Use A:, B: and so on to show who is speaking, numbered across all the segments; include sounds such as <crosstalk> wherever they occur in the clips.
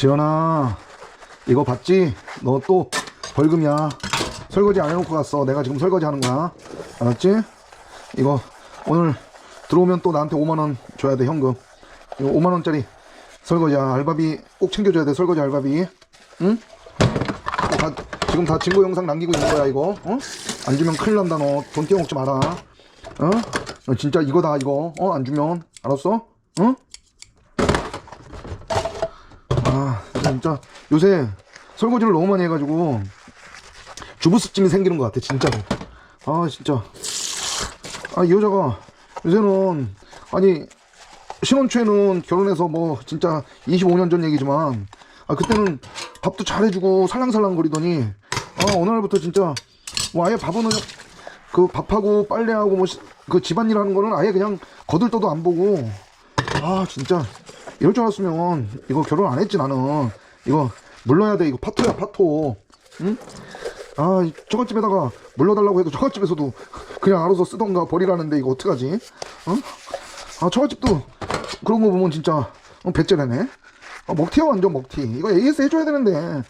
A: 지연아 이거 봤지? 너 또 벌금이야 설거지 안 해놓고 갔어 내가 지금 설거지 하는 거야 알았지? 이거 오늘 들어오면 또 나한테 5만원 줘야 돼 현금 이거 5만원짜리 설거지야 알바비 꼭 챙겨줘야 돼 설거지 알바비 응? 다, 지금 다 증거 영상 남기고 있는 거야 이거 어? 안 주면 큰일 난다 너 돈 떼어먹지 마라 어? 너 진짜 이거다 이거 어? 안 주면 알았어? 응? 아 진짜 요새 설거지를 너무 많이 해가지고 주부습짐이 생기는 것 같아 진짜로. 아 진짜. 아 이 여자가 요새는 아니 신혼초에는 결혼해서 뭐 진짜 25년 전 얘기지만 아 그때는 밥도 잘해주고 살랑살랑 거리더니 아 어느 날부터 진짜 뭐 아예 밥은 그 밥하고 빨래하고 뭐 그 집안일 하는 거는 아예 그냥 거들떠도 안 보고. 아 진짜 이럴 줄 알았으면 이거 결혼 안 했지 나는 이거 물러야 돼 이거 파토야 파토 응? 아 이- 저갓집에다가 물러달라고 해도 저갓집에서도 그냥 알아서 쓰던가 버리라는데 이거 어떡하지 어? 아 저갓집도 그런 거 보면 진짜 어, 배째라네 아, 먹튀야 완전 먹튀 이거 AS 해줘야 되는데 응?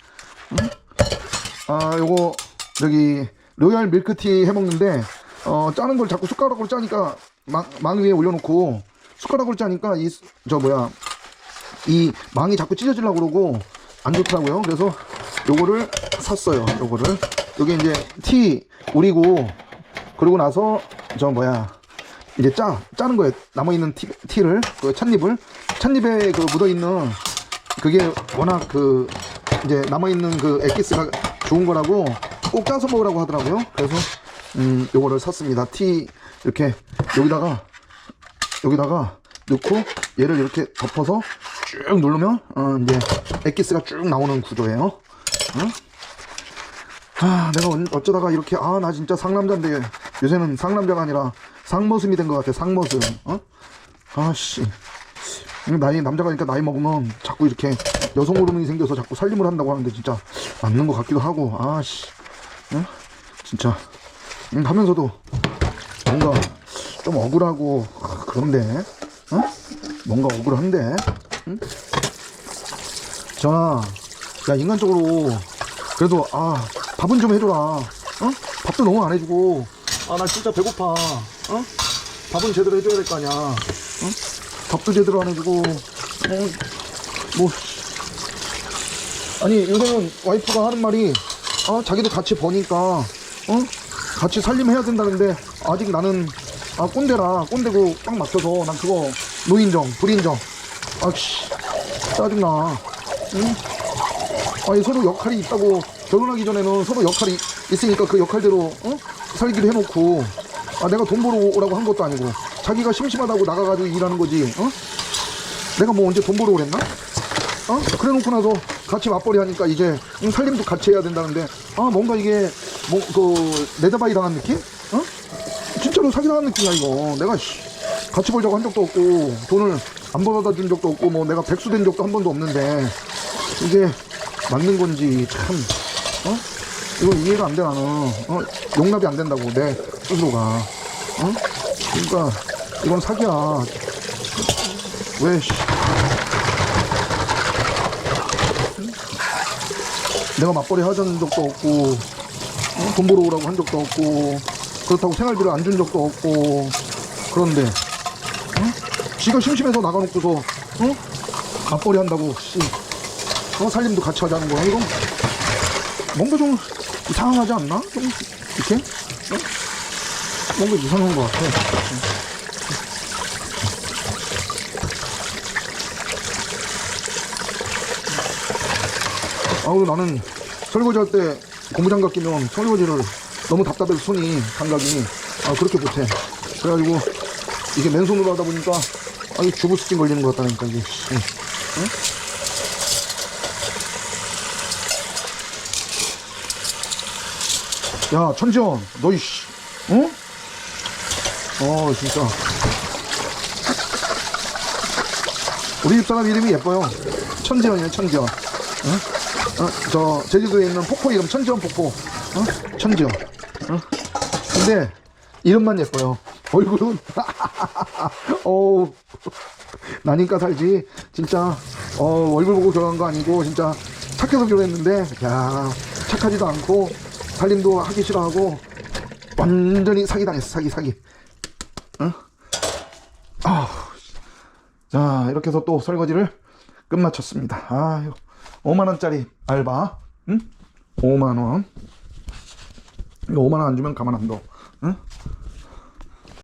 A: 아 요거 저기 로얄 밀크티 해먹는데 어 짜는 걸 자꾸 숟가락으로 짜니까 망, 망 위에 올려놓고 숟가락으로 짜니까 이 저 뭐야 이 망이 자꾸 찢어지려고 그러고 안 좋더라고요. 그래서 요거를 샀어요. 요거를 여기 이제 티 우리고 그러고 나서 저 뭐야 이제 짜 짜는 거예요. 남아 있는 티, 티를 그 찻잎을 찻잎에 그 묻어 있는 그게 워낙 그 이제 남아 있는 그 엑기스가 좋은 거라고 꼭 짜서 먹으라고 하더라고요. 그래서 음 요거를 샀습니다. 티 이렇게 여기다가 여기다가 넣고 얘를 이렇게 덮어서 쭉 누르면 어, 이제 엑기스가 쭉 나오는 구조예요. 응? 아, 내가 언- 어쩌다가 이렇게 아 나 진짜 상남자인데 요새는 상남자가 아니라 상머슴이 된 것 같아. 상머슴. 어? 아씨. 나이 남자가니까 나이 먹으면 자꾸 이렇게 여성 호르몬이 생겨서 자꾸 살림을 한다고 하는데 진짜 맞는 것 같기도 하고 아씨. 응? 진짜 음, 하면서도 뭔가 좀 억울하고 아, 그런데 어? 뭔가 억울한데 응? 전화 야 인간적으로 그래도 아 밥은 좀 해줘라. 어? 밥도 너무 안 해주고. 아 나 진짜 배고파. 어? 밥은 제대로 해줘야 될 거 아니야. 어? 밥도 제대로 안 해주고. 어, 뭐 아니 요새는 와이프가 하는 말이 아 자기도 같이 버니까 어? 같이 살림해야 된다는데 아직 나는 아 꼰대라. 꼰대고 딱 맞춰서 난 그거 노인정 불인정 아씨 짜증나 응? 아니 서로 역할이 있다고 결혼하기 전에는 서로 역할이 있으니까 그 역할대로 어? 살기로 해놓고 아 내가 돈 벌어 오라고 한 것도 아니고 자기가 심심하다고 나가가지고 일하는 거지 어? 내가 뭐 언제 돈 벌어 오랬나? 어? 그래 놓고 나서 같이 맞벌이 하니까 이제 음, 살림도 같이 해야 된다는데 아 뭔가 이게 뭐그 내다바이 당한 느낌? 어? 진짜로 사기 당한 느낌이야 이거 내가 씨, 같이 벌자고 한 적도 없고 돈을 안 벌어다 준 적도 없고 뭐 내가 백수 된 적도 한 번도 없는데 이게 맞는 건지 참 어? 이거 이해가 안 돼 나는 어? 용납이 안 된다고 내 스스로가 어? 그러니까 이건 사기야 왜 씨. 내가 맞벌이 하던 적도 없고 어? 돈 벌어 오라고 한 적도 없고 그렇다고 생활비를 안 준 적도 없고 그런데 어? 지가 심심해서 나가놓고서 어? 맞벌이 한다고 씨. 어? 살림도 같이 하자는 거야 이건 뭔가 좀 이상하지 않나? 좀 이렇게? 어? 뭔가 이상한 것 같아 아우 나는 설거지 할 때 고무장갑 끼면 설거지를 너무 답답해서 손이 감각이 아 그렇게 못해 그래가지고 이게 맨손으로 하다 보니까 아 이 주부스킨 걸리는 것 같다니까 이게 씨. 응? 야 천지원 너 이씨 응? 어 진짜 우리 집 사람 이름이 예뻐요 천지원이에요 천지원 어? 어? 저 제주도에 있는 폭포 이름 천지원 폭포 어? 천지원 어? 근데 이름만 예뻐요 얼굴은. <laughs> 어우. 나니까 살지. 진짜. 어, 얼굴 보고 결혼한 거 아니고 진짜 착해서 결혼했는데. 야 착하지도 않고 살림도 하기 싫어하고 완전히 사기 당했어 사기 사기. 응? 아우. 자 이렇게 해서 또 설거지를 끝마쳤습니다. 아유 5만원짜리 알바. 응? 5만원. 이거 5만원 안 주면 가만 안둬. 응?